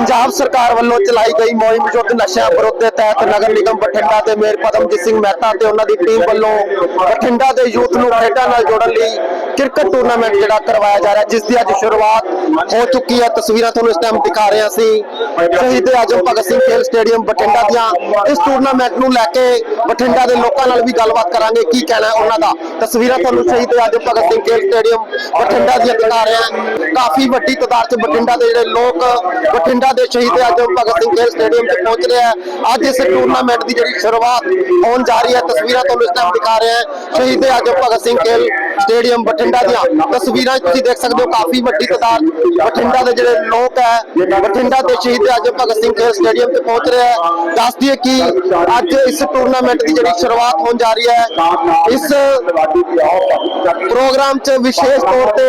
ਪੰਜਾਬ ਸਰਕਾਰ ਵੱਲੋਂ ਚਲਾਈ ਗਈ ਮੁਹਿੰਮ ਯੁੱਧ ਨਸ਼ਿਆਂ ਵਿਰੁੱਧ ਤਹਿਤ ਨਗਰ ਨਿਗਮ ਬਠਿੰਡਾ ਦੇ ਮੇਅਰ ਪਦਮਜੀਤ ਸਿੰਘ ਮਹਿਤਾ ਤੇ ਉਹਨਾਂ ਦੀ ਟੀਮ ਵੱਲੋਂ ਬਠਿੰਡਾ ਦੇ ਯੂਥ ਨੂੰ ਖੇਡਾਂ ਨਾਲ ਜੋੜਨ ਲਈ ਕ੍ਰਿਕਟ ਟੂਰਨਾਮੈਂਟ ਜਿਹੜਾ ਕਰਵਾਇਆ ਜਾ ਰਿਹਾ, ਜਿਸ ਦੀ ਅੱਜ ਸ਼ੁਰੂਆਤ ਹੋ ਚੁੱਕੀ ਹੈ। ਤਸਵੀਰਾਂ ਤੁਹਾਨੂੰ ਇਸ ਟਾਈਮ ਦਿਖਾ ਰਹੇ ਹਾਂ ਅਸੀਂ ਸ਼ਹੀਦ ਆਜਮ ਭਗਤ ਸਿੰਘ ਖੇਲ ਸਟੇਡੀਅਮ ਬਠਿੰਡਾ ਦੀਆਂ। ਇਸ ਟੂਰਨਾਮੈਂਟ ਨੂੰ ਲੈ ਕੇ ਬਠਿੰਡਾ ਦੇ ਲੋਕਾਂ ਨਾਲ ਵੀ ਗੱਲਬਾਤ ਕਰਾਂਗੇ, ਕੀ ਕਹਿਣਾ ਉਹਨਾਂ ਦਾ। ਤਸਵੀਰਾਂ ਤੁਹਾਨੂੰ ਸ਼ਹੀਦ ਆਜਮ ਭਗਤ ਸਿੰਘ ਖੇਲ ਸਟੇਡੀਅਮ ਬਠਿੰਡਾ ਦੀਆਂ ਦਿਖਾ ਰਹੇ ਹਾਂ। ਕਾਫੀ ਵੱਡੀ ਤਾਦਾਦ 'ਚ ਬਠਿੰਡਾ ਦੇ ਜਿਹੜੇ ਲੋਕ ਬਠਿੰਡਾ ਦੇ ਸ਼ਹੀਦ ਆਜਮ ਭਗਤ ਸਿੰਘ ਖੇਲ ਸਟੇਡੀਅਮ 'ਤੇ ਪਹੁੰਚ ਰਹੇ ਆ ਅੱਜ ਇਸ ਟੂਰਨਾਮੈਂਟ ਦੀ ਜਿਹੜੀ ਸ਼ੁਰੂਆਤ ਹੋਣ ਜਾ ਰਹੀ ਹੈ, ਤਸਵੀਰਾਂ ਤੁਹਾਨੂੰ ਇਸ ਟਾਈਮ ਦਿਖਾ ਰਹੇ ਹਾਂ। ਸ਼ਹੀਦ ਆਜਮ ਭਗਤ ਸਿੰਘ ਖੇਲ ਸਟੇਡੀਅਮ ਬਠਿੰਡਾ ਦੀਆਂ ਤਸਵੀਰਾਂ ਤੁਸੀਂ ਦੇਖ ਸਕਦੇ ਹੋ, ਕਾਫੀ ਵੱਡੀ ਤਾਦਾਦ ਬਠਿੰਡਾ ਦੇ ਜਿਹੜੇ ਲੋਕ ਹੈ, ਬਠਿੰਡਾ ਦੇ ਸ਼ਹੀਦ ਆਜਮ ਭਗਤ ਸਿੰਘ ਖੇਲ ਸਟੇਡੀਅਮ ਤੇ ਪਹੁੰਚ ਰਹੇ ਹੈ। ਦੱਸ ਦਈਏ ਕਿ ਅੱਜ ਇਸ ਟੂਰਨਾਮੈਂਟ ਦੀ ਜਿਹੜੀ ਸ਼ੁਰੂਆਤ ਹੋਣ ਜਾ ਰਹੀ ਹੈ, ਇਸ ਪ੍ਰੋਗਰਾਮ 'ਚ ਵਿਸ਼ੇਸ਼ ਤੌਰ ਤੇ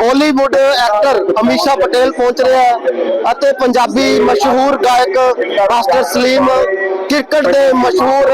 ਬਾਲੀਵੁੱਡ ਐਕਟਰ ਅਮੀਸ਼ਾ ਪਟੇਲ ਪਹੁੰਚ ਰਿਹਾ ਹੈ ਅਤੇ ਪੰਜਾਬੀ ਮਸ਼ਹੂਰ ਗਾਇਕ ਮਾਸਟਰ ਸਲੀਮ ਕ੍ਰਿਕਟ ਦੇ ਮਸ਼ਹੂਰ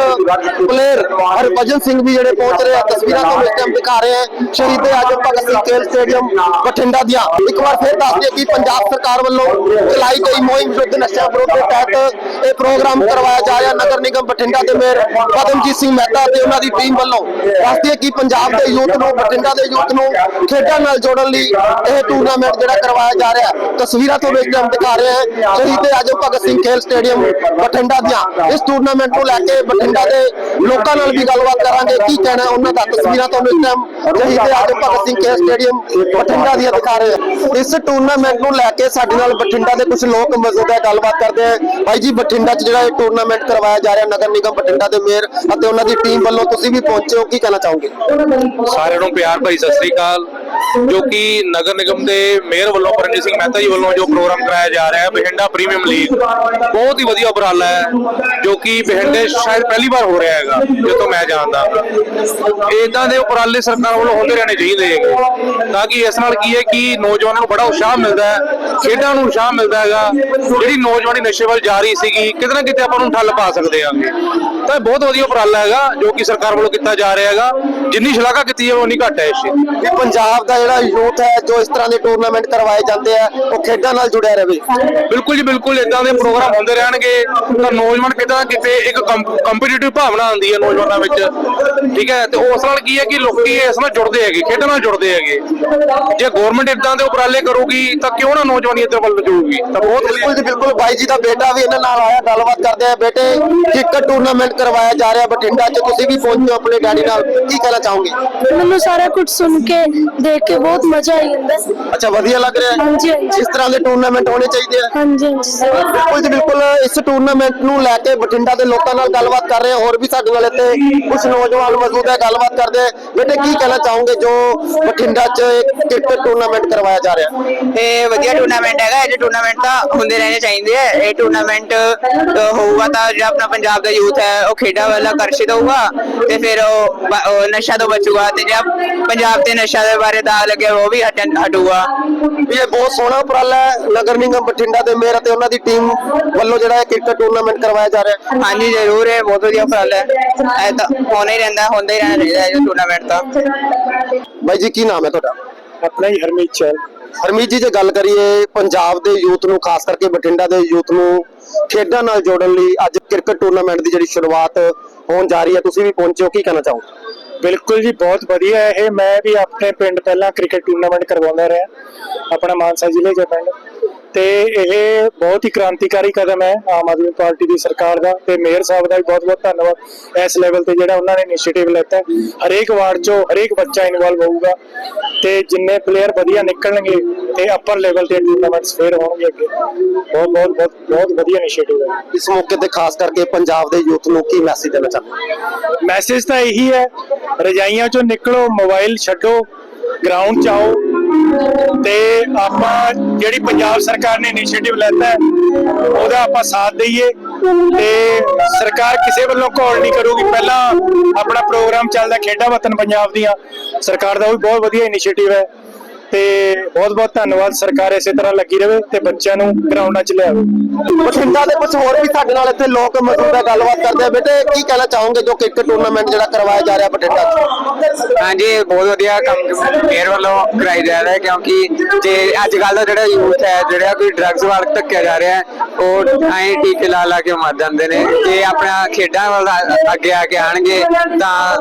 ਪਲੇਅਰ ਹਰਭਜਨ ਸਿੰਘ ਵੀ ਜਿਹੜੇ ਪਹੁੰਚ ਰਹੇ ਆ, ਤਸਵੀਰਾਂ ਤੁਹਾਨੂੰ ਇਸ ਟਾਈਮ ਦਿਖਾ ਰਹੇ ਆ। ਸ਼ਹੀਦ ਆਜਮ ਭਗਤ ਸਿੰਘ ਖੇਲ ਸਟੇਡੀਅਮ ਬਠਿੰਡਾ ਦੀਆਂ। ਇੱਕ ਵਾਰ ਫਿਰ ਦੱਸ ਦਈਏ ਕਿ ਪੰਜਾਬ ਸਰਕਾਰ ਵੱਲੋਂ ਚਲਾਈ ਗਈ ਮੁਹਿੰਮ ਯੁੱਧ ਨਸ਼ਾ ਵਿਰੋਧ ਦੇ ਤਹਿਤ ਇਹ ਪ੍ਰੋਗਰਾਮ ਕਰਵਾਇਆ ਜਾ ਰਿਹਾ। ਨਗਰ ਨਿਗਮ ਬਠਿੰਡਾ ਦੇ ਮੇਅਰ ਪਦਮਜੀਤ ਸਿੰਘ ਮਹਿਤਾ ਤੇ ਉਹਨਾਂ ਦੀ ਟੀਮ ਵੱਲੋਂ ਦੱਸ ਦਈਏ ਕਿ ਪੰਜਾਬ ਦੇ ਯੂਥ ਨੂੰ, ਬਠਿੰਡਾ ਦੇ ਯੂਥ ਨੂੰ ਖੇਡਾਂ ਨਾਲ ਜੋੜਨ ਲਈ ਇਹ ਟੂਰਨਾਮੈਂਟ ਜਿਹੜਾ ਕਰਵਾਇਆ ਜਾ ਰਿਹਾ। ਤਸਵੀਰਾਂ ਤੁਹਾਨੂੰ ਕੇ ਹਮ ਦਿਖਾ ਰਹੇ ਹਾਂ ਸ਼ਹੀਦ ਆਜਮ ਭਗਤ ਸਿੰਘ ਖੇਲ ਸਟੇਡੀਅਮ ਬਠਿੰਡਾ ਦੀਆਂ। ਇਸ ਟੂਰਨਾਮੈਂਟ ਨੂੰ ਲੈ ਕੇ ਬਠਿੰਡਾ ਦੇ ਲੋਕਾਂ ਨਾਲ ਵੀ ਗੱਲਬਾਤ ਕਰਾਂਗੇ, ਕੀ ਕਹਿਣਾ ਉਹਨਾਂ ਦਾ, ਤਸਵੀਰਾਂ ਤੁਹਾਨੂੰ ਇਸ ਟਾਈਮ ਸ਼ਹੀਦ ਆਜਮ ਭਗਤ ਸਿੰਘ ਖੇਲ ਸਟੇਡੀਅਮ ਬਠਿੰਡਾ ਦੀਆਂ ਦਿਖਾ ਰਹੇ ਇਸ ਟੂਰਨਾਮੈਂਟ ਨੂੰ ਲੈ ਕੇ ਸਾਡੇ ਨਾਲ ਬਠਿੰਡਾ ਦੇ ਕੁਝ ਲੋਕ ਮੌਜੂਦ ਹੈ, ਗੱਲਬਾਤ ਕਰਦੇ ਆ ਭਾਈ ਜੀ, ਬਠਿੰਡਾ 'ਚ ਜਿਹੜਾ ਇਹ ਟੂਰਨਾਮੈਂਟ ਕਰਵਾਇਆ ਜਾ ਰਿਹਾ, ਨਗਰ ਨਿਗਮ ਬਠਿੰਡਾ ਦੇ ਮੇਅਰ ਅਤੇ ਉਹਨਾਂ ਦੀ ਟੀਮ ਵੱਲੋਂ ਤੁਸੀਂ ਵੀ ਪਹੁੰਚੇ ਹੋ, ਕੀ ਕਹਿਣਾ ਚਾਹੋਗੇ? ਸਾਰਿਆਂ ਨੂੰ ਪਿਆਰ ਭਰੀ ਸਤਿ ਸ੍ਰੀ ਅਕਾਲ। ਜੋ ਕਿ ਨਗਰ ਨਿਗਮ ਦੇ ਮੇਅਰ ਵੱਲੋਂ ਪਰਮਜੀਤ ਸਿੰਘ ਮਹਿਤਾ ਜੀ ਵੱਲੋਂ ਜੋ ਪ੍ਰੋਗਰਾਮ ਕਰਾਇਆ ਜਾ ਰਿਹਾ ਹੈ, ਬਠਿੰਡਾ ਪ੍ਰੀਮੀਅਮ ਲੀਗ ਬਹੁਤ ਹੀ ਵਧੀਆ ਉਪਰਾਲਾ ਹੈ, ਜੋ ਕਿ ਬਠਿੰਡੇ ਸ਼ਾਇਦ ਪਹਿਲੀ ਵਾਰ ਹੋ ਰਿਹਾ ਹੈਗਾ ਜਦੋਂ ਮੈਂ ਜਾਣਦਾ। ਇਦਾਂ ਦੇ ਉਪਰਾਲੇ ਸਰਕਾਰ ਵੱਲੋਂ ਹੁੰਦੇ ਰਹਿਣੇ ਚਾਹੀਦੇ ਹੈਗੇ। ਤਾਂ ਕਿ ਇਸ ਨਾਲ ਕੀ ਹੈ ਕਿ ਨੌਜਵਾਨਾਂ ਨੂੰ ਬੜਾ ਉਤਸ਼ਾਹ ਮਿਲਦਾ ਹੈ, ਖੇਡਾਂ ਨੂੰ ਉਤਸ਼ਾਹ ਮਿਲਦਾ ਹੈਗਾ। ਜਿਹੜੀ ਨੌਜਵਾਨੀ ਨਸ਼ੇ ਵੱਲ ਜਾ ਰਹੀ ਸੀਗੀ, ਕਿਤੇ ਨਾ ਕਿਤੇ ਆਪਾਂ ਨੂੰ ਠੱਲ ਪਾ ਸਕਦੇ ਹਾਂਗੇ ਤਾਂ ਇਹ ਬਹੁਤ ਵਧੀਆ ਉਪਰਾਲਾ ਹੈਗਾ, ਜੋ ਕਿ ਸਰਕਾਰ ਵੱਲੋਂ ਕੀਤਾ ਜਾ ਰਿਹਾ ਹੈਗਾ। ਜਿੰਨੀ ਸ਼ਲਾਘਾ ਕੀਤੀ ਹੈ, ਉਨੀ ਘੱਟ ਹੈ ਇਸ ਚੀਜ਼ ਦੀ। ਪੰਜਾਬ ਦਾ ਜਿਹੜਾ ਯੂਥ ਹੈ ਜੋ ਇਸ ਤਰ੍ਹਾਂ ਦੇ ਟੂਰਨਾਮੈਂਟ ਕਰਵਾਏ ਜਾਂਦੇ ਆ ਉਹ ਖੇਡਾਂ ਨਾਲ ਜੁੜਿਆ ਰਹੇ ਬਿਲਕੁਲ ਜੀ ਬਿਲਕੁਲ। ਇਦਾਂ ਦੇ ਪ੍ਰੋਗਰਾਮ ਹੁੰਦੇ ਰਹਿਣਗੇ ਤਾਂ ਨੌਜਵਾਨ ਕਿਤੇ ਨਾ ਕਿਤੇ ਇੱਕ ਕੰਪੀਟੀਟਿਵ ਭਾਵਨਾ ਆਉਂਦੀ ਹੈ ਨੌਜਵਾਨਾਂ ਵਿੱਚ। ਠੀਕ ਹੈ ਤੇ ਉਸ ਨਾਲ ਕੀ ਹੈ ਕਿ ਲੋਕੀ ਇਸ ਨਾਲ ਜੁੜਦੇ ਹੈਗੇ ਖੇਡਾਂ ਨਾਲ ਜੁੜਦੇ ਹੈਗੇ। ਜੇ ਗਵਰਨਮੈਂਟ ਇਦਾਂ ਦੇ ਉਪਰਾਲੇ ਕਰੂਗੀ ਤਾਂ ਕਿਉਂ ਨਾ ਨੌਜਵਾਨੀ ਇੱਧਰ ਵੱਲ ਜੁੜੂਗੀ ਤਾਂ ਬਹੁਤ ਬਿਲਕੁਲ ਜੀ ਬਿਲਕੁਲ। ਬਾਈ ਜੀ ਦਾ ਬੇਟਾ ਵੀ ਇਹਨਾਂ ਨਾਲ ਆਇਆ ਗੱਲਬਾਤ ਕਰਦੇ ਆ। ਬੇਟੇ ਕ੍ਰਿਕਟ ਟੂਰਨਾਮੈਂਟ ਕਰਵਾਇਆ ਜਾ ਰਿਹਾ ਬਠਿੰਡਾ 'ਚ ਤੁਸੀਂ ਵੀ ਪਹੁੰਚੇ ਹੋ ਆਪਣੇ ਡੈਡੀ ਨਾਲ। ਕੀ ਕਹਿਣਾ ਚਾਹੋਗੇ? ਮੈਨੂੰ ਸਾਰਾ ਕੁਝ ਸੁਣ ਕੇ ਦੇਖ ਕੇ ਬਹੁਤ ਮਜ਼ਾ ਆਈ ਜਾਂਦਾ ਅੱਛਾ ਵਧੀਆ ਲੱਗ ਰਿਹਾ ਹੈ। ਹਾਂਜੀ ਹਾਂਜੀ। ਇਸ ਤਰ੍ਹਾਂ ਦੇ ਟੂਰਨਾਮੈਂਟ ਹੋਣੇ ਚਾਹੀਦੇ ਆ। ਹਾਂਜੀ ਹਾਂਜੀ ਜ਼ਰੂਰ। ਬਿਲਕੁਲ ਜੀ ਬਿਲਕੁਲ ਇਸ ਟੂਰਨਾਮੈਂਟ ਨੂੰ ਲੈ ਕੇ ਬਠਿੰਡਾ ਦੇ ਲੋਕਾਂ ਨਾਲ ਗੱਲਬਾਤ ਕਰ ਰਹੇ ਹਾਂ ਹੋਰ ਵੀ ਸਾਡੇ ਨਾਲ ਇੱਥੇ ਕੁਝ ਨੌਜਵਾਨ ਮੌਜੂਦ ਹੈ ਗੱਲਬਾਤ ਕਰਦੇ ਬੇਟੇ ਕੀ ਕਹਿਣਾ ਚਾਹੋਗੇ ਜੋ ਬਠਿੰਡਾ 'ਚ ਕ੍ਰਿਕਟ ਟੂਰਨਾਮੈਂਟ ਕਰਵਾਇਆ ਜਾ ਰਿਹਾ? ਇਹ ਵਧੀਆ ਟੂਰਨਾਮੈਂਟ ਹੈਗਾ ਇਹ ਟੂਰਨਾਮੈਂਟ ਤਾਂ ਹੁੰਦੇ ਰਹਿਣੇ ਚਾਹੀਦੇ ਆ। ਇਹ ਟੂਰਨਾਮੈਂਟ ਹੋਊਗਾ ਤਾਂ ਜਿਹੜਾ ਆਪਣਾ ਪੰਜਾਬ ਦਾ ਯੂਥ ਹੈ ਉਹ ਖੇਡਾਂ ਵੱਲ ਆਕਰਸ਼ਿਤ ਹੋਊਗਾ ਤੇ ਫਿਰ ਉਹ ਬ- ਉਹ ਨਸ਼ਾ ਤੋਂ ਬਚੂਗਾ ਤੇ ਜਿਹੜਾ ਪੰਜਾਬ ਤੇ ਨਸ਼ਾ ਦੇ ਬਾਰੇ ਦਾ ਲੱਗੇ ਉਹ ਵੀ ਹਟਣ- ਹਟੂਗਾ ਇਹ ਬਹੁਤ ਸੋਹਣਾ ਉਪਰਾਲਾ ਹੈ ਨਗਰ ਨਿਗਮ ਬਠਿੰਡਾ ਦੇ ਮੇਅਰ ਅਤੇ ਉਹਨਾਂ ਦੀ ਟੀਮ ਵੱਲੋਂ ਜਿਹੜਾ ਇਹ ਕ੍ਰਿਕਟ ਟੂਰਨਾਮੈਂਟ ਕਰਵਾਇਆ ਜਾ ਰਿਹਾ ਹੈ। ਹਾਂਜੀ ਜ਼ਰੂਰ ਇਹ ਬਹੁਤ ਵਧੀਆ ਉਪਰਾਲਾ ਹੈ। ਇਹ ਤਾਂ ਹੋਣਾ ਹੀ ਰਹਿੰਦਾ ਹੁੰਦਾ ਹੀ ਰਹਿਣਾ ਚਾਹੀਦਾ ਹੈ ਇਹ ਟੂਰਨਾਮੈਂਟ ਤਾਂ। ਬਾਈ ਜੀ ਕੀ ਨਾਮ ਹੈ ਤੁਹਾਡਾ? ਆਪਣਾ ਹੀ ਹਰਮੀਤ ਚਹਿਲ ਹਰਮੀਤ ਜੀ ਜੇ ਗੱਲ ਕਰੀਏ ਪੰਜਾਬ ਦੇ ਯੂਥ ਨੂੰ ਖਾਸ ਕਰਕੇ ਬਠਿੰਡਾ ਦੇ ਯੂਥ ਨੂੰ ਖੇਡਾਂ ਨਾਲ ਜੋੜਨ ਲਈ ਅੱਜ ਕ੍ਰਿਕਟ ਟੂਰਨਾਮੈਂਟ ਦੀ ਜਿਹੜੀ ਸ਼ੁਰੂਆਤ ਹੋਣ ਜਾ ਰਹੀ ਹੈ ਤੁਸੀਂ ਵੀ ਪਹੁੰਚੇ ਹੋ ਕੀ ਕਹਿਣਾ ਚਾਹੋਗੇ? ਬਿਲਕੁਲ ਜੀ, ਬਹੁਤ ਵਧੀਆ ਇਹ। ਮੈਂ ਵੀ ਆਪਣੇ ਪਿੰਡ ਪਹਿਲਾਂ ਕ੍ਰਿਕਟ ਟੂਰਨਾਮੈਂਟ ਕਰਵਾਉਂਦਾ ਰਿਹਾ। ਆਪਣਾ ਮਾਨਸਾ ਜ਼ਿਲ੍ਹੇ ਦੇ ਪਿੰਡ। ਤੇ ਇਹ ਬਹੁਤ ਹੀ ਕ੍ਰਾਂਤੀਕਾਰੀ ਕਦਮ ਹੈ ਆਮ ਆਦਮੀ ਪਾਰਟੀ ਦੀ ਸਰਕਾਰ ਦਾ ਤੇ ਮੇਅਰ ਸਾਹਿਬ ਦਾ ਵੀ ਬਹੁਤ ਬਹੁਤ ਧੰਨਵਾਦ ਇਸ ਲੈਵਲ ਤੇ ਜਿਹੜਾ ਉਹਨਾਂ ਨੇ ਇਨੀਸ਼ੀਏਟਿਵ ਲੈਤਾ। ਹਰੇਕ ਵਾਰਡ 'ਚੋਂ ਹਰੇਕ ਬੱਚਾ ਇਨਵੋਲਵ ਹੋਊਗਾ ਤੇ ਜਿੰਨੇ ਪਲੇਅਰ ਵਧੀਆ ਨਿਕਲਣਗੇ ਤੇ ਅਪਰ ਲੈਵਲ ਤੇ ਟੂਰਨਾਮੈਂਟਸ ਫੇਰ ਹੋਣਗੇ ਅੱਗੇ। ਬਹੁਤ ਬਹੁਤ ਬਹੁਤ ਬਹੁਤ ਵਧੀਆ ਇਨੀਸ਼ੀਏਟਿਵ ਹੈ। ਇਸ ਮੌਕੇ ਤੇ ਖਾਸ ਕਰਕੇ ਪੰਜਾਬ ਦੇ ਯੂਥ ਨੂੰ ਕੀ ਮੈਸੇਜ ਦੇਣਾ ਚਾਹੁੰਦੇ? ਮੈਸੇਜ ਤਾਂ ਇਹੀ ਹੈ ਰਜਾਈਆਂ ਚੋਂ ਨਿਕਲੋ ਮੋਬਾਈਲ ਛੱਡੋ ਗਰਾਊਂਡ 'ਚ ਆਓ ਤੇ ਆਪਾਂ ਜਿਹੜੀ ਪੰਜਾਬ ਸਰਕਾਰ ਨੇ ਇਨੀਸ਼ੀਏਟਿਵ ਲੈਤਾ ਹੈ, ਉਹਦਾ ਆਪਾਂ ਸਾਥ ਦਈਏ ਤੇ ਸਰਕਾਰ ਕਿਸੇ ਵੱਲੋਂ ਕਾਲ ਨਹੀਂ ਕਰੂਗੀ। ਪਹਿਲਾਂ ਆਪਣਾ ਪ੍ਰੋਗਰਾਮ ਚੱਲਦਾ ਖੇਡਾਂ ਵਤਨ ਪੰਜਾਬ ਦੀਆਂ। ਸਰਕਾਰ ਦਾ ਵੀ ਬਹੁਤ ਵਧੀਆ ਇਨੀਸ਼ੀਏਟਿਵ ਹੈ ਤੇ ਬਹੁਤ ਬਹੁਤ ਧੰਨਵਾਦ। ਸਰਕਾਰ ਇਸੇ ਤਰ੍ਹਾਂ ਲੱਗੀ ਰਹੇ ਤੇ ਬੱਚਿਆਂ ਨੂੰ ਗਰਾਊਂਡਾਂ 'ਚ ਲਿਆਵੇ। ਬਠਿੰਡਾ ਦੇ ਕੁਝ ਹੋਰ ਵੀ ਸਾਡੇ ਨਾਲ ਇੱਥੇ ਲੋਕ ਮੌਜੂਦ ਹੈ ਗੱਲਬਾਤ ਕਰਦੇ ਆ। ਬੇਟੇ, ਕੀ ਕਹਿਣਾ ਚਾਹੋਗੇ? ਜੋ ਕ੍ਰਿਕਟ ਟੂਰਨਾਮੈਂਟ ਜਿਹੜਾ ਕਰਵਾਇਆ ਜਾ ਰਿਹਾ ਬਠਿੰਡਾ 'ਚ? ਹਾਂਜੀ ਬਹੁਤ ਵਧੀਆ ਕੰਮ ਮੇਰ ਵੱਲੋਂ ਕਰਾਈ ਜਾ ਰਿਹਾ ਹੈ ਕਿਉਂਕਿ ਜੇ ਅੱਜ ਕੱਲ ਦਾ ਜਿਹੜਾ ਯੂਥ ਹੈ ਜਿਹੜਾ ਕੋਈ ਡਰੱਗਸ ਵੱਲ ਧੱਕਿਆ ਜਾ ਰਿਹਾ ਹੈ ਉਹ ਐਂ ਟੀਕੇ ਲਾ ਲਾ ਕੇ ਮਰ ਜਾਂਦੇ ਨੇ। ਜੇ ਆਪਣਾ ਖੇਡਾਂ ਵੱਲ ਅੱਗੇ ਆ ਕੇ ਆਣਗੇ ਤਾਂ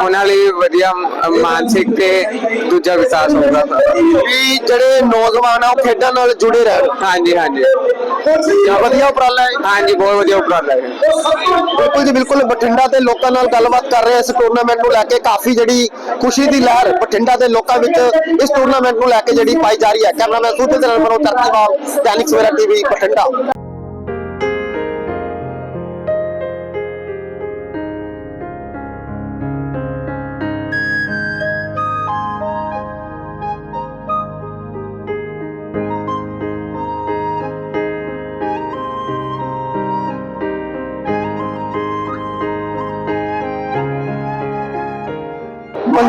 ਉਹਨਾਂ ਲਈ ਵਧੀਆ ਮਾਨਸਿਕ ਤੇ ਦੂਜਾ ਵਿਕਾਸ ਹੋਊਗਾ। ਵੀ ਜਿਹੜੇ ਨੌਜਵਾਨ ਆ ਉਹ ਖੇਡਾਂ ਨਾਲ ਜੁੜੇ ਰਹਿਣ। ਹਾਂਜੀ ਹਾਂਜੀ। ਵਧੀਆ ਉਪਰਾਲਾ ਹੈ। ਹਾਂਜੀ ਬਹੁਤ ਵਧੀਆ ਉਪਰਾਲਾ ਹੈ। ਬਿਲਕੁਲ ਜੀ ਬਿਲਕੁਲ ਬਠਿੰਡਾ ਦੇ ਲੋਕਾਂ ਨਾਲ ਗੱਲਬਾਤ ਕਰ ਰਹੇ ਇਸ ਟੂਰਨਾਮੈਂਟ ਨੂੰ ਲੈ ਕੇ ਕਾਫੀ ਜਿਹੜੀ ਖੁਸ਼ੀ ਦੀ ਲਹਿਰ ਬਠਿੰਡਾ ਦੇ ਲੋਕਾਂ ਵਿੱਚ ਇਸ ਟੂਰਨਾਮੈਂਟ ਨੂੰ ਲੈ ਕੇ ਜਿਹੜੀ ਪਾਈ ਜਾ ਰਹੀ ਹੈ। ਕੈਮਰਾਮੈਨ ਸੂਰਜ ਦੇ ਨਾਲ ਮਨੋਜ ਤਰਤੀਵਾਲ ਦੈਨਿਕ ਸਵੇਰਾ ਟੀਵੀ, ਬਠਿੰਡਾ।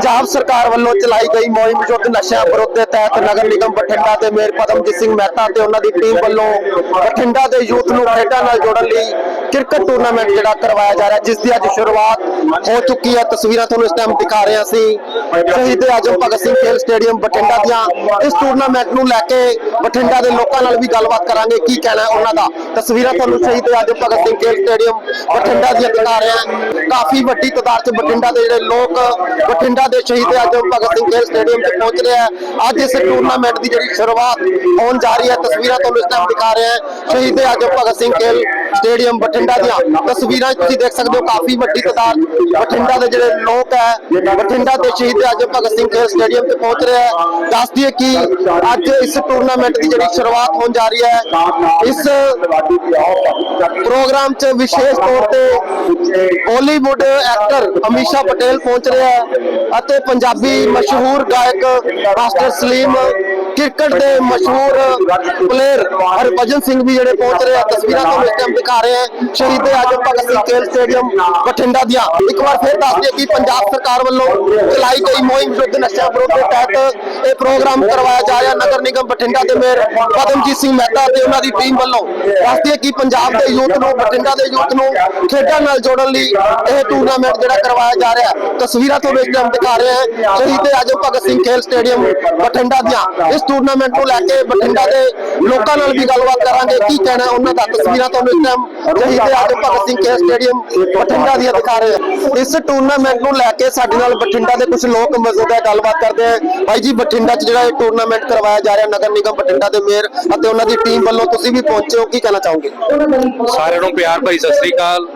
ਪੰਜਾਬ ਸਰਕਾਰ ਵੱਲੋਂ ਚਲਾਈ ਗਈ ਮੁਹਿੰਮ ਯੁੱਧ ਨਸ਼ਿਆਂ ਵਿਰੁੱਧ ਦੇ ਤਹਿਤ ਨਗਰ ਨਿਗਮ ਬਠਿੰਡਾ ਦੇ ਮੇਅਰ ਪਦਮਜੀਤ ਸਿੰਘ ਮਹਿਤਾ ਤੇ ਉਹਨਾਂ ਦੀ ਟੀਮ ਵੱਲੋਂ ਬਠਿੰਡਾ ਦੇ ਯੂਥ ਨੂੰ ਖੇਡਾਂ ਨਾਲ ਜੋੜਨ ਲਈ ਕ੍ਰਿਕਟ ਟੂਰਨਾਮੈਂਟ ਜਿਹੜਾ ਕਰਵਾਇਆ ਜਾ ਰਿਹਾ, ਜਿਸ ਦੀ ਅੱਜ ਸ਼ੁਰੂਆਤ ਹੋ ਚੁੱਕੀ ਹੈ। ਤਸਵੀਰਾਂ ਤੁਹਾਨੂੰ ਇਸ ਟਾਈਮ ਦਿਖਾ ਰਹੇ ਹਾਂ ਅਸੀਂ ਸ਼ਹੀਦ ਆਜਮ ਭਗਤ ਸਿੰਘ ਖੇਲ ਸਟੇਡੀਅਮ ਬਠਿੰਡਾ ਦੀਆਂ। ਇਸ ਟੂਰਨਾਮੈਂਟ ਨੂੰ ਲੈ ਕੇ ਬਠਿੰਡਾ ਦੇ ਲੋਕਾਂ ਨਾਲ ਵੀ ਗੱਲਬਾਤ ਕਰਾਂਗੇ, ਕੀ ਕਹਿਣਾ ਉਹਨਾਂ ਦਾ। ਤਸਵੀਰਾਂ ਤੁਹਾਨੂੰ ਸ਼ਹੀਦ ਆਜਮ ਭਗਤ ਸਿੰਘ ਖੇਲ ਸਟੇਡੀਅਮ ਬਠਿੰਡਾ ਦੀਆਂ ਦਿਖਾ ਰਹੇ ਹਾਂ। ਕਾਫੀ ਵੱਡੀ ਤਾਦਾਦ 'ਚ ਬਠਿੰਡਾ ਦੇ ਜਿਹੜੇ ਲੋਕ, ਬਠਿੰਡਾ ਦੇ ਸ਼ਹੀਦ ਆਜਮ ਭਗਤ ਸਿੰਘ ਖੇਲ ਸਟੇਡੀਅਮ ਤੇ ਪਹੁੰਚ ਰਹੇ ਆ ਅੱਜ ਇਸ ਟੂਰਨਾਮੈਂਟ ਦੀ ਜਿਹੜੀ ਸ਼ੁਰੂਆਤ ਹੋਣ ਜਾ ਰਹੀ ਹੈ, ਤਸਵੀਰਾਂ ਤੁਹਾਨੂੰ ਇਸ ਟਾਈਮ ਦਿਖਾ ਰਹੇ ਹਾਂ। ਸ਼ਹੀਦ ਆਜਮ ਭਗਤ ਸਿੰਘ ਖੇਲ ਸਟੇਡੀਅਮ ਬਠਿੰਡਾ ਦੀਆਂ ਤਸਵੀਰਾਂ ਤੁਸੀਂ ਦੇਖ ਸਕਦੇ ਹੋ, ਕਾਫੀ ਵੱਡੀ ਤਾਦਾਦ ਬਠਿੰਡਾ ਦੇ ਜਿਹੜੇ ਲੋਕ ਹੈ, ਬਠਿੰਡਾ ਦੇ ਸ਼ਹੀਦ ਆਜਮ ਭਗਤ ਸਿੰਘ ਖੇਲ ਸਟੇਡੀਅਮ ਤੇ ਪਹੁੰਚ ਰਿਹਾ ਆ ਦੱਸ ਦਈਏ ਕਿ ਅੱਜ ਇਸ ਟੂਰਨਾਮੈਂਟ ਦੀ ਜਿਹੜੀ ਸ਼ੁਰੂਆਤ ਹੋਣ ਜਾ ਰਹੀ ਹੈ, ਇਸ ਪ੍ਰੋਗਰਾਮ 'ਚ ਵਿਸ਼ੇਸ਼ ਤੌਰ ਤੇ ਬਾਲੀਵੁੱਡ ਐਕਟਰ ਅਮੀਸ਼ਾ ਪਟੇਲ ਪਹੁੰਚ ਰਿਹਾ ਹੈ ਅਤੇ ਪੰਜਾਬੀ ਮਸ਼ਹੂਰ ਗਾਇਕ ਮਾਸਟਰ ਸਲੀਮ ਕ੍ਰਿਕਟ ਦੇ ਮਸ਼ਹੂਰ ਪਲੇਅਰ ਹਰਭਜਨ ਸਿੰਘ ਵੀ ਜਿਹੜੇ ਪਹੁੰਚ ਰਹੇ ਆ, ਤਸਵੀਰਾਂ ਤੁਹਾਨੂੰ ਇਸ ਟਾਈਮ ਦਿਖਾ ਰਹੇ ਹਾਂ ਸ਼ਹੀਦ ਆਜਮ ਭਗਤ ਸਿੰਘ ਖੇਲ ਸਟੇਡੀਅਮ ਬਠਿੰਡਾ ਦੀਆਂ। ਇੱਕ ਵਾਰ ਫਿਰ ਦੱਸ ਦਈਏ ਕਿ ਪੰਜਾਬ ਸਰਕਾਰ ਵੱਲੋਂ ਚਲਾਈ ਗਈ ਮੁਹਿੰਮ ਯੁੱਧ ਨਸ਼ਾ ਵਿਰੁੱਧ ਦੇ ਤਹਿਤ ਇਹ ਪ੍ਰੋਗਰਾਮ ਕਰਵਾਇਆ ਜਾ ਰਿਹਾ। ਨਗਰ ਨਿਗਮ ਬਠਿੰਡਾ ਦੇ ਮੇਅਰ ਪਦਮਜੀਤ ਸਿੰਘ ਮਹਿਤਾ ਤੇ ਉਹਨਾਂ ਦੀ ਟੀਮ ਵੱਲੋਂ ਦੱਸ ਦਈਏ ਕਿ ਪੰਜਾਬ ਦੇ ਯੂਥ ਨੂੰ, ਬਠਿੰਡਾ ਦੇ ਯੂਥ ਨੂੰ ਖੇਡਾਂ ਨਾਲ ਜੋੜਨ ਲਈ ਇਹ ਟੂਰਨਾਮੈਂਟ ਜਿਹੜਾ ਕਰਵਾਇਆ ਜਾ ਰਿਹਾ। ਤਸਵੀਰਾਂ ਤੁਹਾਨੂੰ ਇਸ ਟਾਈਮ ਦਿਖਾ ਰਹੇ ਹਾਂ ਸ਼ਹੀਦ ਆਜਮ ਭਗਤ ਸਿੰਘ ਖੇਲ ਸਟੇਡੀਅਮ ਬਠਿੰਡਾ ਦੀਆਂ। ਇਸ ਟੂਰਨਾਮੈਂਟ ਨੂੰ ਲੈ ਕੇ ਬਠਿੰਡਾ ਦੇ ਲੋਕਾਂ ਨਾਲ ਵੀ ਗੱਲਬਾਤ ਕਰਾਂਗੇ। ਕੀ ਕਹਿਣਾ ਉਹਨਾਂ ਦਾ? ਤਸਵੀਰਾਂ ਤੁਹਾਨੂੰ ਇਸ ਟਾਈਮ ਸ਼ਹੀਦ ਆਜਮ ਭਗਤ ਸਿੰਘ ਖੇਲ ਸਟੇਡੀਅਮ ਬਠਿੰਡਾ ਦੀਆਂ ਦਿਖਾ ਰਹੇ ਇਸ ਟੂਰਨਾਮੈਂਟ ਨੂੰ ਲੈ ਕੇ ਸਾਡੇ ਨਾਲ ਬਠਿੰਡਾ ਦੇ ਕੁਝ ਲੋਕ ਮੌਜੂਦ ਹੈ, ਗੱਲਬਾਤ ਕਰਦੇ ਆ ਭਾਈ ਜੀ, ਬਠਿੰਡਾ 'ਚ ਜਿਹੜਾ ਇਹ ਟੂਰਨਾਮੈਂਟ ਕਰਵਾਇਆ ਜਾ ਰਿਹਾ, ਨਗਰ ਨਿਗਮ ਬਠਿੰਡਾ ਦੇ ਮੇਅਰ ਅਤੇ ਉਹਨਾਂ ਦੀ ਟੀਮ ਵੱਲੋਂ ਤੁਸੀਂ ਵੀ ਪਹੁੰਚੇ ਹੋ। ਕੀ ਕਹਿਣਾ ਚਾਹੋਗੇ? ਸਾਰਿਆਂ ਨੂੰ ਪਿਆਰ ਭਰੀ ਸਤਿ ਸ੍ਰੀ ਅਕਾਲ।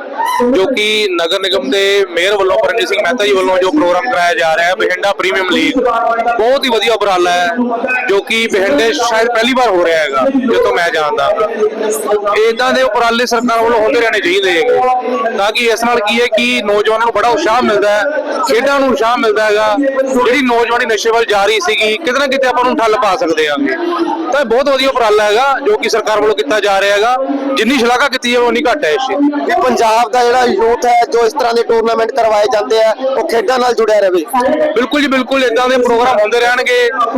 ਜੋ ਕਿ ਨਗਰ ਨਿਗਮ ਦੇ ਮੇਅਰ ਵੱਲੋਂ ਪਰਮਜੀਤ ਸਿੰਘ ਮਹਿਤਾ ਜੀ ਵੱਲੋਂ ਜੋ ਪ੍ਰੋਗਰਾਮ ਕਰਾਇਆ ਜਾ ਰਿਹਾ ਹੈ, ਬਠਿੰਡਾ ਪ੍ਰੀਮੀਅਮ ਲੀਗ ਬਹੁਤ ਹੀ ਵਧੀਆ ਉਪਰਾਲਾ ਹੈ, ਜੋ ਕਿ ਬਠਿੰਡੇ ਸ਼ਾਇਦ ਪਹਿਲੀ ਵਾਰ ਹੋ ਰਿਹਾ ਹੈਗਾ ਜਦੋਂ ਮੈਂ ਜਾਣਦਾ। ਇਦਾਂ ਦੇ ਉਪਰਾਲੇ ਸਰਕਾਰ ਵੱਲੋਂ ਹੁੰਦੇ ਰਹਿਣੇ ਚਾਹੀਦੇ ਹੈਗੇ। ਤਾਂ ਕਿ ਇਸ ਨਾਲ ਕੀ ਹੈ ਕਿ ਨੌਜਵਾਨਾਂ ਨੂੰ ਬੜਾ ਉਤਸ਼ਾਹ ਮਿਲਦਾ ਹੈ, ਖੇਡਾਂ ਨੂੰ ਉਤਸ਼ਾਹ ਮਿਲਦਾ ਹੈਗਾ। ਜਿਹੜੀ ਨੌਜਵਾਨੀ ਨਸ਼ੇ ਵੱਲ ਜਾ ਰਹੀ ਸੀਗੀ, ਕਿਤੇ ਨਾ ਕਿਤੇ ਆਪਾਂ ਨੂੰ ਠੱਲ ਪਾ ਸਕਦੇ ਆਂਗੇ ਤਾਂ ਇਹ ਬਹੁਤ ਵਧੀਆ ਉਪਰਾਲਾ ਹੈਗਾ, ਜੋ ਕਿ ਸਰਕਾਰ ਵੱਲੋਂ ਕੀਤਾ ਜਾ ਰਿਹਾ ਹੈਗਾ। ਜਿੰਨੀ ਸ਼ਲਾਘਾ ਕੀਤੀ ਹੈ, ਉਨੀ ਘੱਟ ਹੈ ਇਸ ਚੀਜ਼ ਦੀ। ਪੰਜਾਬ ਦਾ ਜਿਹੜਾ ਯੂਥ ਹੈ ਜੋ ਇਸ ਤਰ੍ਹਾਂ ਦੇ ਟੂਰਨਾਮੈਂਟ ਕਰਵਾਏ ਜਾਂਦੇ ਆ ਉਹ ਖੇਡਾਂ ਨਾਲ ਜੁੜਿਆ ਰਹੇ। ਬਿਲਕੁਲ ਜੀ ਬਿਲਕੁਲ। ਇਦਾਂ ਦੇ ਪ੍ਰੋਗਰਾਮ ਹੁੰਦੇ ਰਹਿਣਗੇ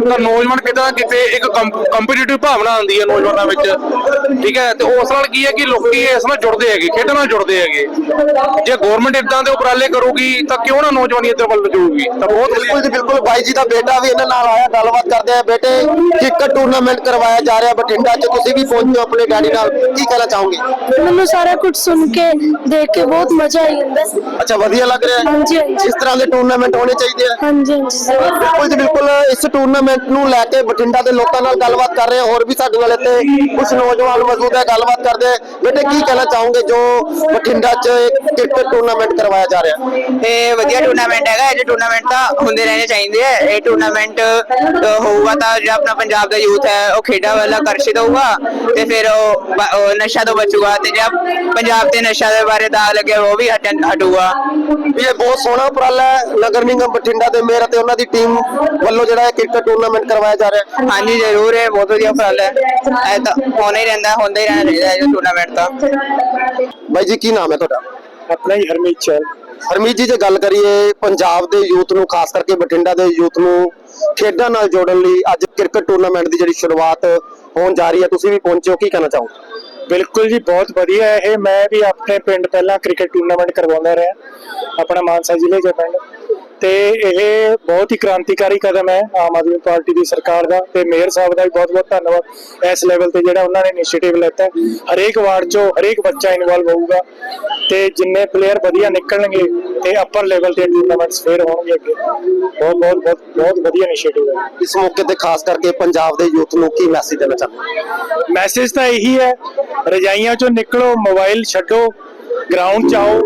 ਤਾਂ ਨੌਜਵਾਨ ਕਿਤੇ ਨਾ ਕਿਤੇ ਇੱਕ ਕੰਪੀਟੀਟਿਵ ਭਾਵਨਾ ਆਉਂਦੀ ਹੈ ਨੌਜਵਾਨਾਂ ਵਿੱਚ। ਠੀਕ ਹੈ ਤੇ ਉਸ ਨਾਲ ਕੀ ਹੈ ਕਿ ਲੋਕੀ ਇਸ ਨਾਲ ਜੁੜਦੇ ਹੈਗੇ ਖੇਡਾਂ ਨਾਲ ਜੁੜਦੇ ਹੈਗੇ। ਜੇ ਗਵਰਨਮੈਂਟ ਇਦਾਂ ਦੇ ਉਪਰਾਲੇ ਕਰੂਗੀ ਤਾਂ ਕਿਉਂ ਨਾ ਨੌਜਵਾਨੀ ਇੱਧਰ ਵੱਲ ਜਾਊਗੀ? ਤਾਂ ਬਹੁਤ ਬਿਲਕੁਲ ਜੀ ਬਿਲਕੁਲ। ਬਾਈ ਜੀ ਦਾ ਬੇਟਾ ਵੀ ਇਹਨਾਂ ਨਾਲ ਆਇਆ ਗੱਲਬਾਤ ਕਰਦੇ ਆ। ਬੇਟੇ ਕ੍ਰਿਕਟ ਟੂਰਨਾਮੈਂਟ ਕਰਵਾਇਆ ਜਾ ਰਿਹਾ ਬਠਿੰਡਾ 'ਚ ਤੁਸੀਂ ਵੀ ਪਹੁੰਚੇ ਆਪਣੇ ਡੈਡੀ ਨਾਲ। ਕੀ ਕਹਿਣਾ ਚਾਹੋਗੇ? ਮੈਨੂੰ ਸਾਰਾ ਕੁਝ ਸੁਣ ਕੇ ਦੇਖ ਕੇ ਬਹੁਤ ਮਜ਼ਾ ਆਈ ਜਾਂਦਾ ਅੱਛਾ ਵਧੀਆ ਲੱਗ ਰਿਹਾ ਹੈ? ਹਾਂਜੀ ਹਾਂਜੀ। ਇਸ ਤਰ੍ਹਾਂ ਦੇ ਟੂਰਨਾਮੈਂਟ ਹੋਣੇ ਚਾਹੀਦੇ ਆ। ਹਾਂਜੀ ਹਾਂਜੀ ਸਰ ਬਿਲਕੁਲ ਜੀ ਬਿਲਕੁਲ। ਇਸ ਟੂਰਨਾਮੈਂਟ ਨੂੰ ਲੈ ਕੇ ਬਠਿੰਡਾ ਦੇ ਲੋਕਾਂ ਨਾਲ ਗੱਲਬਾਤ ਕਰ ਰਹੇ ਹਾਂ ਹੋਰ ਵੀ ਸਾਡੇ ਨਾਲ ਇੱਥੇ ਕੁਝ ਨੌਜਵਾਨ ਮੌਜੂਦ ਹੈ ਗੱਲਬਾਤ ਕਰਦੇ ਆ। ਬੇਟੇ ਕੀ ਕਹਿਣਾ ਚਾਹੋਗੇ ਜੋ ਬਠਿੰਡਾ 'ਚ ਕ੍ਰਿਕਟ ਟੂਰਨਾਮੈਂਟ ਕਰਵਾਇਆ ਜਾ ਰਿਹਾ? ਇਹ ਵਧੀਆ ਟੂਰਨਾਮੈਂਟ ਹੈਗਾ। ਇਹ ਟੂਰਨਾਮੈਂਟ ਤਾਂ ਹੁੰਦੇ ਰਹਿਣੇ ਚਾਹੀਦੇ ਆ। ਇਹ ਟੂਰਨਾਮੈਂਟ ਹੋਊਗਾ ਤਾਂ ਜਿਹੜਾ ਆਪਣਾ ਪੰਜਾਬ ਦਾ ਯੂਥ ਹੈ ਉਹ ਖੇਡਾਂ ਵੱਲ ਆਕਰਸ਼ਿਤ ਹੋਊਗਾ। ਤੇ ਫਿਰ ਉਹ ਬ- ਉਹ ਨਸ਼ਾ ਤੋਂ ਬਚੂਗਾ। ਤੇ ਜਿਹੜਾ ਪੰਜਾਬ ਤੇ ਨਸ਼ਾ ਦੇ ਬਾਰੇ ਦਾ ਲੱਗਿਆ ਉਹ ਵੀ ਹਟਣ ਹਟੂਗਾ। ਵੀ ਇਹ ਬਹੁਤ ਸੋਹਣਾ ਉਪਰਾਲਾ ਹੈ ਨਗਰ ਨਿਗਮ ਬਠਿੰਡਾ ਦੇ ਮੇਅਰ ਅਤੇ ਉਹਨਾਂ ਦੀ ਟੀਮ ਵੱਲੋਂ ਜਿਹੜਾ ਇਹ ਕ੍ਰਿਕਟ ਟੂਰਨਾਮੈਂਟ ਕਰਵਾਇਆ ਜਾ ਰਿਹਾ ਹੈ। ਹਾਂਜੀ ਜ਼ਰੂਰ ਇਹ ਬਹੁਤ ਵਧੀਆ ਉਪਰਾਲਾ ਹੈ। ਇਹ ਤਾਂ ਹੋਣਾ ਹੀ ਰਹਿੰਦਾ ਹੁੰਦਾ ਹੀ ਰਹਿਣਾ ਚਾਹੀਦਾ ਇਹ ਟੂਰਨਾਮੈਂਟ ਤਾਂ। ਬਾਈ ਜੀ ਕੀ ਨਾਮ ਹੈ ਤੁਹਾਡਾ? ਆਪਣਾ ਹੀ ਹਰਮੀਤ ਚਹਿਲ ਹਰਮੀਤ ਜੀ ਜੇ ਗੱਲ ਕਰੀਏ ਪੰਜਾਬ ਦੇ ਯੂਥ ਨੂੰ ਖਾਸ ਕਰਕੇ ਬਠਿੰਡਾ ਦੇ ਯੂਥ ਨੂੰ ਖੇਡਾਂ ਨਾਲ ਜੋੜਨ ਲਈ ਅੱਜ ਕ੍ਰਿਕਟ ਟੂਰਨਾਮੈਂਟ ਦੀ ਜਿਹੜੀ ਸ਼ੁਰੂਆਤ ਹੋਣ ਜਾ ਰਹੀ ਹੈ ਤੁਸੀਂ ਵੀ ਪਹੁੰਚੇ ਹੋ ਕੀ ਕਹਿਣਾ ਚਾਹੋਗੇ? ਬਿਲਕੁਲ ਜੀ, ਬਹੁਤ ਵਧੀਆ। ਇਹ ਮੈਂ ਵੀ ਆਪਣੇ ਪਿੰਡ ਪਹਿਲਾਂ ਕ੍ਰਿਕਟ ਟੂਰਨਾਮੈਂਟ ਕਰਵਾਉਂਦਾ ਰਿਹਾ। ਆਪਣਾ ਮਾਨਸਾ ਜ਼ਿਲ੍ਹੇ 'ਚ ਪਿੰਡ। ਤੇ ਇਹ ਬਹੁਤ ਹੀ ਕ੍ਰਾਂਤੀਕਾਰੀ ਕਦਮ ਹੈ ਆਮ ਆਦਮੀ ਪਾਰਟੀ ਦੀ ਸਰਕਾਰ ਦਾ ਤੇ ਮੇਅਰ ਸਾਹਿਬ ਦਾ ਵੀ ਬਹੁਤ ਬਹੁਤ ਧੰਨਵਾਦ। ਇਸ ਲੈਵਲ ਤੇ ਜਿਹੜਾ ਉਹਨਾਂ ਨੇ ਇਨੀਸ਼ੀਏਟਿਵ ਲੈਤਾ। ਹਰੇਕ ਵਾਰਡ 'ਚੋਂ ਹਰੇਕ ਬੱਚਾ ਇਨਵੋਲਵ ਹੋਊਗਾ ਤੇ ਜਿੰਨੇ ਪਲੇਅਰ ਵਧੀਆ ਨਿਕਲਣਗੇ ਤੇ ਅਪਰ ਲੈਵਲ ਤੇ ਟੂਰਨਾਮੈਂਟਸ ਫੇਰ ਹੋਣਗੇ ਅੱਗੇ। ਬਹੁਤ ਬਹੁਤ ਬਹੁਤ ਬਹੁਤ ਵਧੀਆ ਇਨੀਸ਼ੀਏਟਿਵ ਹੈ। ਇਸ ਮੌਕੇ ਤੇ ਖਾਸ ਕਰਕੇ ਪੰਜਾਬ ਦੇ ਯੂਥ ਨੂੰ ਕੀ ਮੈਸੇਜ ਦੇਣਾ ਚਾਹੁੰਦੇ ਮੈਸੇਜ ਤਾਂ ਇਹੀ ਹੈ ਰਜਾਈਆਂ ਚੋਂ ਨਿਕਲੋ ਮੋਬਾਈਲ ਛੱਡੋ ਗਰਾਊਂਡ 'ਚ ਆਓ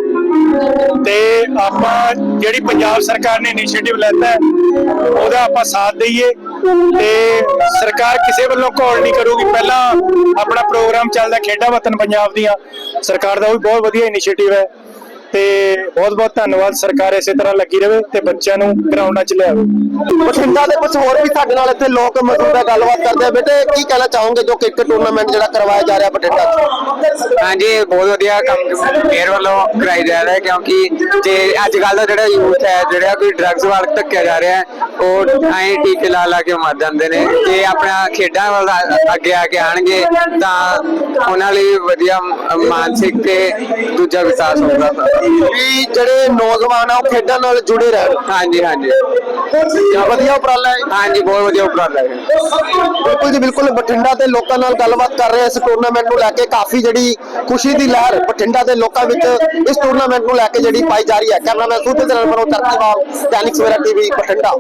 ਤੇ ਆਪਾਂ ਜਿਹੜੀ ਪੰਜਾਬ ਸਰਕਾਰ ਨੇ ਇਨੀਸ਼ੀਏਟਿਵ ਲੈਤਾ ਉਹਦਾ ਆਪਾਂ ਸਾਥ ਦਈਏ ਤੇ ਸਰਕਾਰ ਕਿਸੇ ਵੱਲੋਂ ਘੋਲ ਨਹੀਂ ਕਰੂਗੀ। ਪਹਿਲਾਂ ਆਪਣਾ ਪ੍ਰੋਗਰਾਮ ਚੱਲਦਾ ਖੇਡਾਂ ਵਤਨ ਪੰਜਾਬ ਦੀਆਂ। ਸਰਕਾਰ ਦਾ ਉਹ ਵੀ ਬਹੁਤ ਵਧੀਆ ਇਨੀਸ਼ੀਏਟਿਵ ਹੈ। ਤੇ ਬਹੁਤ ਬਹੁਤ ਧੰਨਵਾਦ ਸਰਕਾਰ ਇਸੇ ਤਰ੍ਹਾਂ ਲੱਗੀ ਰਹੇ ਤੇ ਬੱਚਿਆਂ ਨੂੰ ਗਰਾਊਂਡਾਂ 'ਚ ਲਿਆਵੇ। ਬਠਿੰਡਾ ਦੇ ਕੁਝ ਹੋਰ ਵੀ ਸਾਡੇ ਨਾਲ ਇੱਥੇ ਲੋਕ ਮੌਜੂਦ ਹੈ ਗੱਲਬਾਤ ਕਰਦੇ ਆ। ਬੇਟੇ ਕੀ ਕਹਿਣਾ ਚਾਹੋਗੇ ਜੋ ਕ੍ਰਿਕਟ ਟੂਰਨਾਮੈਂਟ ਜਿਹੜਾ ਕਰਵਾਇਆ ਜਾ ਰਿਹਾ ਬਠਿੰਡਾ 'ਚ? ਹਾਂਜੀ ਬਹੁਤ ਵਧੀਆ ਕੰਮ ਮੇਰ ਵੱਲੋਂ ਕਰਾਈ ਜਾ ਰਿਹਾ ਕਿਉਂਕਿ ਜੇ ਅੱਜ ਕੱਲ ਦਾ ਜਿਹੜਾ ਯੂਥ ਹੈ ਜਿਹੜਾ ਕੋਈ ਡਰੱਗਸ ਵੱਲ ਧੱਕਿਆ ਜਾ ਰਿਹਾ ਉਹ ਐਂ ਟੀਕੇ ਲਾ ਲਾ ਕੇ ਮਰ ਜਾਂਦੇ ਨੇ। ਜੇ ਆਪਣਾ ਖੇਡਾਂ ਵੱਲ ਆ- ਅੱਗੇ ਆ ਕੇ ਆਣਗੇ ਤਾਂ ਉਹਨਾਂ ਲਈ ਵਧੀਆ ਮਾਨਸਿਕ ਤੇ ਦੂਜਾ ਵਿਕਾਸ ਹੋਊਗਾ। ਵੀ ਜਿਹੜੇ ਨੌਜਵਾਨ ਆ ਉਹ ਖੇਡਾਂ ਨਾਲ ਜੁੜੇ ਰਹਿਣ। ਹਾਂਜੀ ਹਾਂਜੀ। ਜਾਂ ਵਧੀਆ ਉਪਰਾਲਾ ਹੈ। ਹਾਂਜੀ ਬਹੁਤ ਵਧੀਆ ਉਪਰਾਲਾ ਹੈ। ਬਿਲਕੁਲ ਜੀ ਬਿਲਕੁਲ ਬਠਿੰਡਾ ਦੇ ਲੋਕਾਂ ਨਾਲ ਗੱਲਬਾਤ ਕਰ ਰਹੇ ਇਸ ਟੂਰਨਾਮੈਂਟ ਨੂੰ ਲੈ ਕੇ। ਕਾਫੀ ਜਿਹੜੀ ਖੁਸ਼ੀ ਦੀ ਲਹਿਰ ਬਠਿੰਡਾ ਦੇ ਲੋਕਾਂ ਵਿੱਚ ਇਸ ਟੂਰਨਾਮੈਂਟ ਨੂੰ ਲੈ ਕੇ ਜਿਹੜੀ ਪਾਈ ਜਾ ਰਹੀ ਹੈ। ਕੈਮਰਾਮੈਨ ਸੂਤੇ ਦੇ ਨਾਲ ਮਨੋ ਚਰਚੀਵਾਲ ਦੈਨਿਕ ਸਵੇਰਾ ਟੀਵੀ ਬਠਿੰਡਾ।